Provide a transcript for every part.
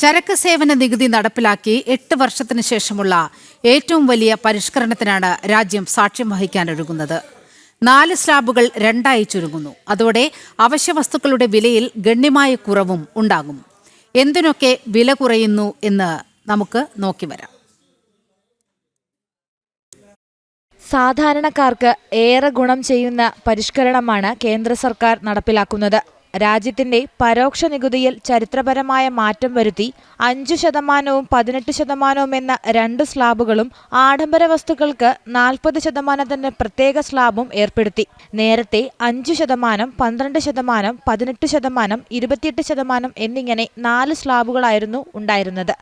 ചരക്ക് സേവന നികുതി നടപ്പിലാക്കി എട്ട് വർഷത്തിന് ശേഷമുള്ള ഏറ്റവും വലിയ പരിഷ്കരണത്തിനാണ് രാജ്യം സാക്ഷ്യം വഹിക്കാനൊരുങ്ങുന്നത് നാല് സ്ലാബുകൾ രണ്ടായി ചുരുങ്ങുന്നു. അതോടെ അവശ്യവസ്തുക്കളുടെ വിലയിൽ ഗണ്യമായ കുറവും ഉണ്ടാകും. എന്തിനൊക്കെ വില കുറയുന്നു എന്ന് നമുക്ക് നോക്കി വരാം. സാധാരണക്കാർക്ക് ഏറെ ഗുണം ചെയ്യുന്ന പരിഷ്കരണമാണ് കേന്ദ്ര സർക്കാർ നടപ്പിലാക്കുന്നത്. രാജ്യത്തിന്റെ പരോക്ഷ നികുതിയിൽ ചരിത്രപരമായ മാറ്റം വരുത്തി അഞ്ചു ശതമാനവും പതിനെട്ട് ശതമാനവും എന്ന രണ്ട് സ്ലാബുകളും ആഡംബര വസ്തുക്കൾക്ക് നാൽപ്പത് ശതമാനത്തിന്റെ പ്രത്യേക സ്ലാബും ഏർപ്പെടുത്തി. നേരത്തെ അഞ്ചു ശതമാനം പന്ത്രണ്ട് ശതമാനം പതിനെട്ട് ശതമാനം ഇരുപത്തിയെട്ട് ശതമാനം എന്നിങ്ങനെ നാല് സ്ലാബുകളായിരുന്നു ഉണ്ടായിരുന്നത്.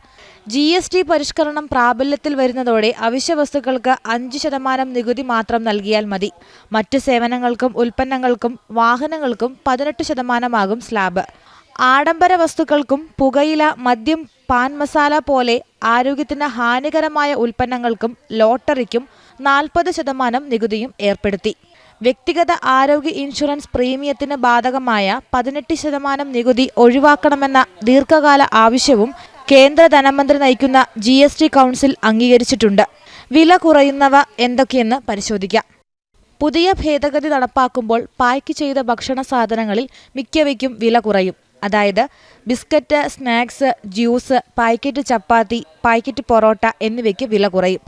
ജി എസ് ടി പരിഷ്കരണം പ്രാബല്യത്തിൽ വരുന്നതോടെ അവശ്യ വസ്തുക്കൾക്ക് അഞ്ച് ശതമാനം നികുതി മാത്രം നൽകിയാൽ മതി. മറ്റ് സേവനങ്ങൾക്കും ഉൽപ്പന്നങ്ങൾക്കും വാഹനങ്ങൾക്കും പതിനെട്ട് ശതമാനമാകും സ്ലാബ്. ആഡംബര വസ്തുക്കൾക്കും പുകയില മദ്യം പാൻ മസാല പോലെ ആരോഗ്യത്തിന് ഹാനികരമായ ഉൽപ്പന്നങ്ങൾക്കും ലോട്ടറിക്കും നാൽപ്പത് ശതമാനം നികുതിയും ഏർപ്പെടുത്തി. വ്യക്തിഗത ആരോഗ്യ ഇൻഷുറൻസ് പ്രീമിയത്തിന് ബാധകമായ പതിനെട്ട് ശതമാനം നികുതി ഒഴിവാക്കണമെന്ന ദീർഘകാല ആവശ്യവും കേന്ദ്ര ധനമന്ത്രി നയിക്കുന്ന ജി എസ് ടി കൗൺസിൽ അംഗീകരിച്ചിട്ടുണ്ട്. വില കുറയുന്നവ എന്തൊക്കെയെന്ന് പരിശോധിക്കാം. പുതിയ ഭേദഗതി നടപ്പാക്കുമ്പോൾ പായ്ക്ക് ചെയ്ത ഭക്ഷണ സാധനങ്ങളിൽ മിക്കവയ്ക്കും വില കുറയും. അതായത് biscuit snacks juice packet chapati packet parotta എന്നിവയ്ക്ക് വില കുറയും.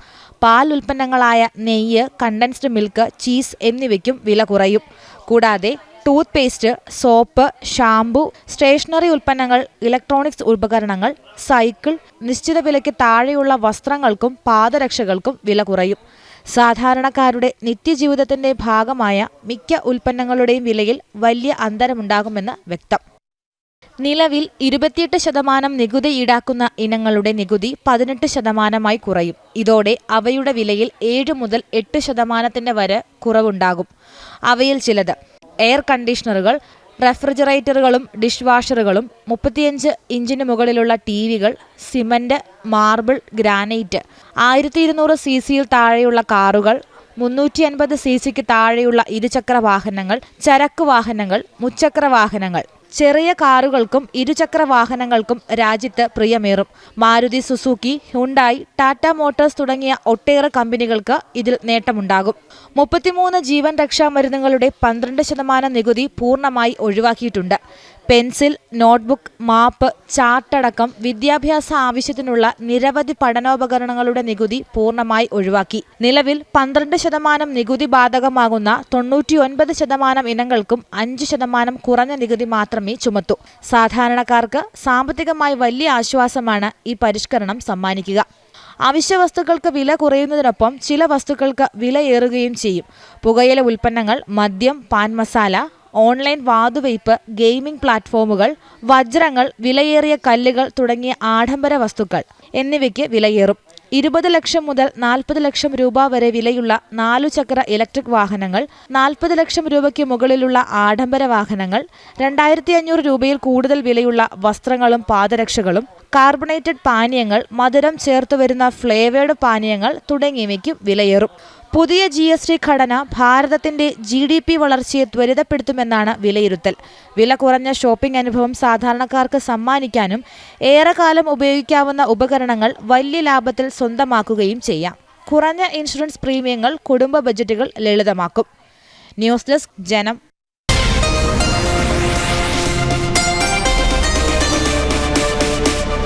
പാൽ ഉൽപ്പന്നങ്ങളായ നെയ്യ് കണ്ടൻസ്ഡ് മിൽക്ക് ചീസ് എന്നിവയ്ക്കും വില കുറയും. കൂടാതെ toothpaste soap shampoo stationery ഉൽപ്പന്നങ്ങൾ ഇലക്ട്രോണിക്സ് ഉപകരണങ്ങൾ സൈക്കിൾ നിശ്ചിത വിലയ്ക്ക് താഴെയുള്ള വസ്ത്രങ്ങൾക്കും പാദരക്ഷകൾക്കും വില കുറയും. സാധാരണക്കാരുടെ നിത്യജീവിതത്തിന്റെ ഭാഗമായ മിക്ക ഉൽപ്പന്നങ്ങളുടെയും വിലയിൽ വലിയ അന്തരമുണ്ടാകുമെന്ന് വ്യക്തം. നിലവിൽ ഇരുപത്തിയെട്ട് ശതമാനം നികുതി ഈടാക്കുന്ന ഇനങ്ങളുടെ നികുതി പതിനെട്ട് ശതമാനമായി കുറയും. ഇതോടെ അവയുടെ വിലയിൽ ഏഴ് മുതൽ എട്ട് ശതമാനത്തിന്റെ വരെ കുറവുണ്ടാകും. അവയിൽ ചിലത് എയർ കണ്ടീഷണറുകൾ റെഫ്രിജറേറ്ററുകളും ഡിഷ് വാഷറുകളും മുപ്പത്തിയഞ്ച് ഇഞ്ചിന് മുകളിലുള്ള ടി വികൾ സിമന്റ് മാർബിൾ ഗ്രാനൈറ്റ് ആയിരത്തി ഇരുന്നൂറ് സി സിയിൽ താഴെയുള്ള കാറുകൾ മുന്നൂറ്റി അൻപത് സി സിക്ക് താഴെയുള്ള ഇരുചക്ര വാഹനങ്ങൾ ചരക്ക് വാഹനങ്ങൾ മുച്ചക്ര വാഹനങ്ങൾ. ചെറിയ കാറുകൾക്കും ഇരുചക്ര വാഹനങ്ങൾക്കും രാജ്യത്ത് പ്രിയമേറും. Maruti Suzuki Hyundai Tata motors തുടങ്ങിയ ഒട്ടേറെ കമ്പനികൾക്ക് ഇതിൽ നേട്ടമുണ്ടാകും. മുപ്പത്തിമൂന്ന് ജീവൻ രക്ഷാ മരുന്നുകളുടെ പന്ത്രണ്ട് ശതമാനം നികുതി പൂർണമായി ഒഴിവാക്കിയിട്ടുണ്ട്. പെൻസിൽ നോട്ട്ബുക്ക് മാപ്പ് ചാർട്ടടക്കം വിദ്യാഭ്യാസ ആവശ്യത്തിനുള്ള നിരവധി പഠനോപകരണങ്ങളുടെ നികുതി പൂർണമായി ഒഴിവാക്കി. നിലവിൽ പന്ത്രണ്ട് ശതമാനം നികുതി ബാധകമാകുന്ന തൊണ്ണൂറ്റിയൊൻപത് ശതമാനം ഇനങ്ങൾക്കും അഞ്ച് ശതമാനം കുറഞ്ഞ നികുതി മാത്രമേ ചുമത്തൂ. സാധാരണക്കാർക്ക് സാമ്പത്തികമായി വലിയ ആശ്വാസമാണ് ഈ പരിഷ്കരണം സമ്മാനിക്കുക. അവശ്യ വസ്തുക്കൾക്ക് വില കുറയുന്നതിനൊപ്പം ചില വസ്തുക്കൾക്ക് വിലയേറുകയും ചെയ്യും. പുകയില ഉൽപ്പന്നങ്ങൾ മദ്യം പാൻ മസാല ഓൺലൈൻ വാതുവയ്പ് ഗെയിമിംഗ് പ്ലാറ്റ്ഫോമുകൾ വജ്രങ്ങൾ വിലയേറിയ കല്ലുകൾ തുടങ്ങിയ ആഡംബര വസ്തുക്കൾ എന്നിവയ്ക്ക് വിലയേറും. ഇരുപത് ലക്ഷം മുതൽ നാൽപ്പത് ലക്ഷം രൂപ വരെ വിലയുള്ള നാലു ചക്ര ഇലക്ട്രിക് വാഹനങ്ങൾ നാൽപ്പത് ലക്ഷം രൂപയ്ക്ക് മുകളിലുള്ള ആഡംബര വാഹനങ്ങൾ രണ്ടായിരത്തി അഞ്ഞൂറ് രൂപയിൽ കൂടുതൽ വിലയുള്ള വസ്ത്രങ്ങളും പാദരക്ഷകളും കാർബണേറ്റഡ് പാനീയങ്ങൾ മധുരം ചേർത്ത് വരുന്ന ഫ്ലേവേഡ് പാനീയങ്ങൾ തുടങ്ങിയവയ്ക്കും വിലയേറും. പുതിയ ജി എസ് ടി ഘടന ഭാരതത്തിന്റെ ജി ഡി പി വളർച്ചയെ ത്വരിതപ്പെടുത്തുമെന്നാണ് വിലയിരുത്തൽ. വില കുറഞ്ഞ ഷോപ്പിംഗ് അനുഭവം സാധാരണക്കാർക്ക് സമ്മാനിക്കാനും ഏറെക്കാലം ഉപയോഗിക്കാവുന്ന ഉപകരണങ്ങൾ വലിയ ലാഭത്തിൽ സ്വന്തമാക്കുകയും ചെയ്യാം. കുറഞ്ഞ ഇൻഷുറൻസ് പ്രീമിയങ്ങൾ കുടുംബ ബജറ്റുകൾ ലളിതമാക്കും. ന്യൂസ് ഡെസ്ക് ജനം